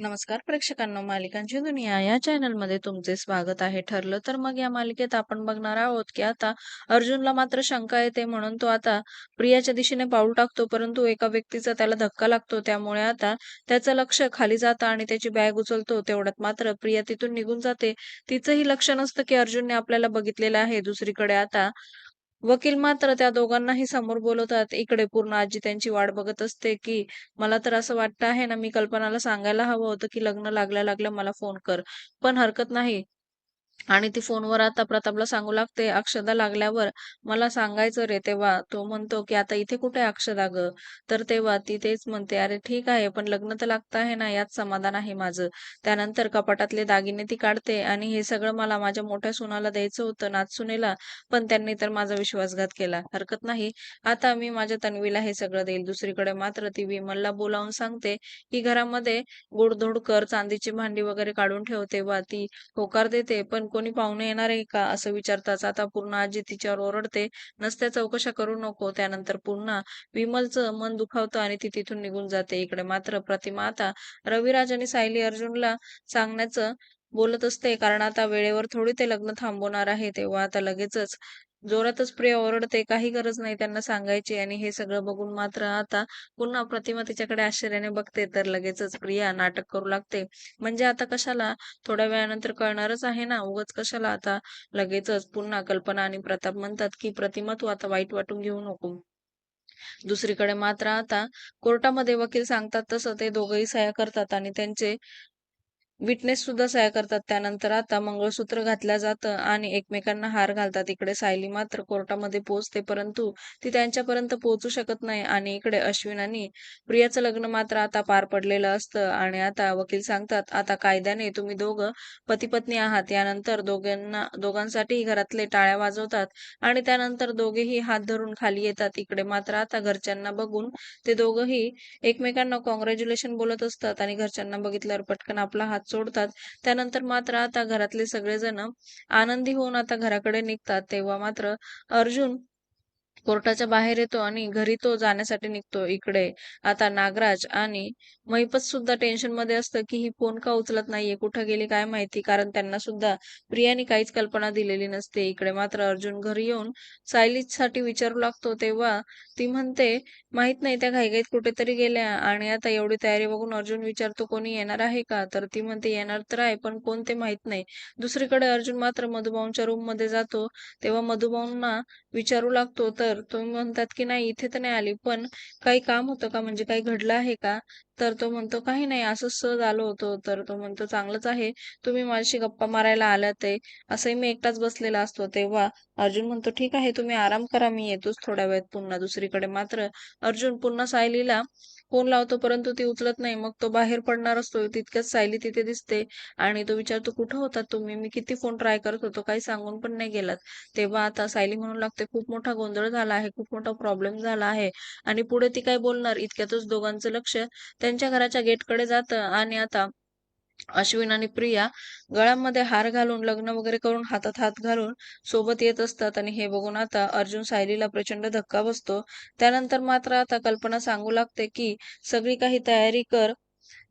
नमस्कार प्रेक्षकांनो मालिकांची दुनिया. या चॅनलमध्ये तुमचे स्वागत आहे. ठरलं तर मग या मालिकेत आपण बघणार आहोत की आता अर्जुनला मात्र शंका येते म्हणून तो आता प्रियाच्या दिशेने पाऊल टाकतो. परंतु एका व्यक्तीचा त्याला धक्का लागतो. त्यामुळे आता त्याचं लक्ष खाली जातं आणि त्याची बॅग उचलतो. तेवढ्यात मात्र प्रिया तिथून निघून जाते. तिचंही लक्ष नसतं की अर्जुनने आपल्याला बघितलेलं आहे. दुसरीकडे आता वकील मात्र त्या दोघांनाही समोर बोलवतात. इकडे पूर्ण आजी त्यांची वाट बघत असते की मला तर असं वाटतं आहे ना मी कल्पनाला सांगायला हवं होतं की लग्न लागल्या लागल्या मला फोन कर. पण हरकत नाही. आणि ती फोनवर आता प्रतापला सांगू लागते अक्षदा लागल्यावर मला सांगायचं रे तेव्हा. तो म्हणतो की आता इथे कुठे अक्षदा ग? तर तेव्हा ती तेच म्हणते अरे ठीक आहे पण लग्न तर लागतं आहे ना यात समाधान आहे माझं. त्यानंतर कपाटातले दागिने ती काढते आणि हे सगळं मला माझ्या मोठ्या सुनाला द्यायचं होतं नाचसुनेला पण त्यांनी तर माझा विश्वासघात केला. हरकत नाही. आता मी माझ्या तन्वीला हे सगळं देईल. दुसरीकडे मात्र ती विमलला बोलावून सांगते की घरामध्ये गोडधोड कर चांदीची भांडी वगैरे काढून ठेव. तेव्हा ती होकार देते पण कोणी पाहुणे येणार आहे का? असं विचारताच. आता पूर्ण आजी तिच्यावर ओरडते. नसत्या चौकशा करू नको. त्यानंतर पुन्हा विमलचं मन दुखावतं आणि ती तिथून निघून जाते. इकडे मात्र प्रतिमा आता रविराज आणि सायली अर्जुनला सांगण्याचं बोलत असते. कारण आता वेळेवर थोडी ते लग्न थांबवणार आहे. तेव्हा आता लगेचच जोरातच प्रिया ओरडते काही गरज नाही त्यांना सांगायची आणि हे सगळं बघून मात्र आता पुन्हा प्रतिमा तिच्याकडे आश्चर्याने बघते तर लगेचच प्रिया नाटक करू लागते. म्हणजे आता कशाला? थोड्या वेळानंतर कळणारच आहे ना उगाच कशाला आता? लगेचच पुन्हा कल्पना आणि प्रताप म्हणतात की प्रतिमा तू आता वाईट वाटून घेऊ नको. दुसरीकडे मात्र आता कोर्टामध्ये वकील सांगतात तसं ते दोघंही सह्या करतात आणि त्यांचे विटनेस सुद्धा सह्या करतात. त्यानंतर आता मंगळसूत्र घातलं जातं आणि एकमेकांना हार घालतात. इकडे सायली मात्र कोर्टामध्ये पोहोचते परंतु ती त्यांच्यापर्यंत पोहोचू शकत नाही. आणि इकडे अश्विन आणि प्रियाचं लग्न मात्र आता पार पडलेलं असतं. आणि आता वकील सांगतात आता कायद्याने तुम्ही दोघं पती पत्नी आहात. यानंतर दोघांना दोघांसाठी घरातले टाळ्या वाजवतात आणि त्यानंतर दोघेही हात धरून खाली येतात. इकडे मात्र आता घरच्यांना बघून ते दोघंही एकमेकांना कॉंग्रॅच्युलेशन बोलत असतात आणि घरच्यांना बघितल्यावर पटकन आपला हात सोडतात. त्यानंतर मात्र आता घरातले सगळेजण आनंदी होऊन आता घराकडे निघतात. तेव्हा मात्र अर्जुन कोर्टाच्या बाहेर येतो आणि घरी तो जाण्यासाठी निघतो इकडे. आता नागराज आणि मैपत सुद्धा टेन्शनमध्ये असतं की ही फोन का उचलत नाहीये? कुठं गेली? काय माहिती? कारण त्यांना सुद्धा प्रियाने काहीच कल्पना दिलेली नसते. इकडे मात्र अर्जुन घरी येऊन सायलीसाठी विचारू लागतो. तेव्हा ती म्हणते माहीत नाही त्या घाईघाईत कुठेतरी गेल्या आणि आता एवढी तयारी बघून अर्जुन विचारतो कोणी येणार आहे का? तर ती म्हणते येणार तर आहे पण कोण ते माहीत नाही. दुसरीकडे अर्जुन मात्र मधुबाऊंच्या रूममध्ये जातो. तेव्हा मधुबाऊंना विचारू लागतो तर तुम्ही म्हणतात की नाही इथे तर नाही आली पण काही काम होतं का? म्हणजे काही घडलं आहे का? तर तो म्हणतो काही नाही असं सहज आलो होतो. तर तो म्हणतो चांगलंच आहे. तुम्ही माझ्याशी गप्पा मारायला आलात आहे असंही मी एकटाच बसलेला असतो तेव्हा अर्जुन म्हणतो ठीक आहे तुम्ही आराम करा मी येतोच थोड्या वेळात पुन्हा दुसरीकडे. मात्र अर्जुन पुन्हा सायलीला फोन लावतो परंतु ती उचलत नाही. मग तो बाहेर पडणार असतो. तितक्यात सायली तिथे दिसते आणि तो विचारतो कुठं होता तुम्ही? मी किती फोन ट्राय करत होतो काही सांगून पण नाही गेलात. तेव्हा आता सायली म्हणू लागते खूप मोठा गोंधळ झाला आहे खूप मोठा प्रॉब्लेम झाला आहे. आणि पुढे ती काय बोलणार? इतक्यातच दोघांचं लक्ष त्यांच्या घराच्या गेटकडे जातं आणि आता अश्विन आणि प्रिया गळ्यामध्ये हार घालून लग्न वगैरे करून हातात हात घालून सोबत येत असतात. आणि हे बघून आता अर्जुन सायलीला प्रचंड धक्का बसतो. त्यानंतर मात्र आता कल्पना सांगू लागते की सगळी काही तयारी कर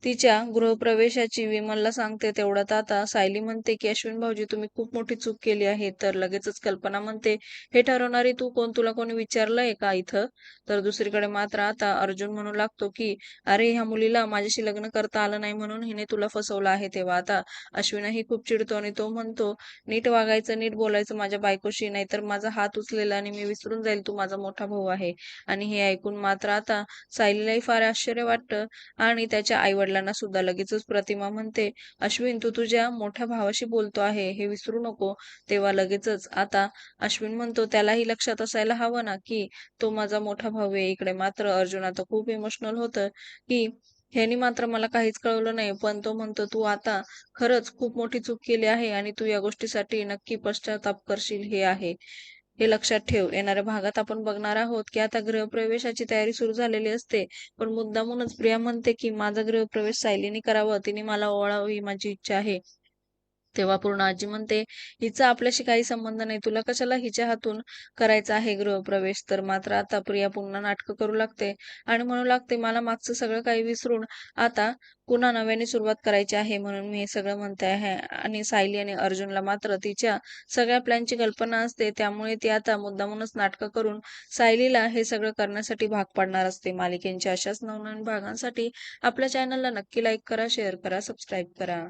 तिच्या गृहप्रवेशाची विमलला सांगते तेवढ्यात आता सायली म्हणते की अश्विन भाऊजी तुम्ही खूप मोठी चूक केली आहे. तर लगेचच कल्पना म्हणते हे ठरवणारी तू कोण? तुला कोणी विचारलंय का इथं? तर दुसरीकडे मात्र आता अर्जुन म्हणू लागतो की अरे ह्या मुलीला माझ्याशी लग्न करता आलं नाही म्हणून हिने तुला फसवलं आहे तेव्हा. आता अश्विनही खूप चिडतो आणि तो म्हणतो नीट वागायचं नीट बोलायचं माझ्या बायकोशी नाहीतर माझा हात उचलेला आणि मी विसरून जाईल तू माझा मोठा भाऊ आहे. आणि हे ऐकून मात्र आता सायलीलाही फार आश्चर्य वाटतं आणि त्याच्या आई वडिलांना सुद्धा. लगेचच प्रतिमा म्हणते अश्विन तू तुझ्या मोठ्या भावाशी बोलतो आहे हे विसरू नको. तेव्हा लगेचच आता अश्विन म्हणतो त्यालाही लक्षात असायला हवं ना की तो माझा मोठा भाऊ आहे. इकडे मात्र अर्जुन आता खूप इमोशनल होतं की ह्यानी मात्र मला काहीच कळवलं नाही. पण तो म्हणतो तू आता खरंच खूप मोठी चूक केली आहे आणि तू या गोष्टीसाठी नक्की पश्चाताप करशील हे आहे. हे लक्षात ठेव. येणाऱ्या भागात आपण बघणार आहोत की आता गृहप्रवेशाची तयारी सुरू झालेली असते. पण मुद्दामूनच प्रिया म्हणते की माझा गृहप्रवेश सायलीने करावं. तिने मला ओवाळावी ही माझी इच्छा आहे. तेव्हा पूर्ण आजी म्हणते, "हिचा आपल्याशी काही संबंध नाही. तुला कशाला हिच्या हातून करायचा आहे गृहप्रवेश?" तर मात्र आता प्रिया पुन्हा नाटकं करू लागते आणि म्हणू लागते, "मला मागचं सगळं काही विसरून आता पुन्हा नव्याने सुरुवात करायची आहे म्हणून मी हे सगळं म्हणते आहे." आणि सायली आणि अर्जुनला मात्र तिच्या सगळ्या प्लॅनची कल्पना असते. त्यामुळे ती आता मुद्दामूनच नाटकं करून सायलीला हे सगळं करण्यासाठी भाग पाडणार असते. मालिकेच्या अशाच नवनवीन भागांसाठी आपल्या चॅनलला नक्की लाईक करा, शेअर करा, सबस्क्राईब करा.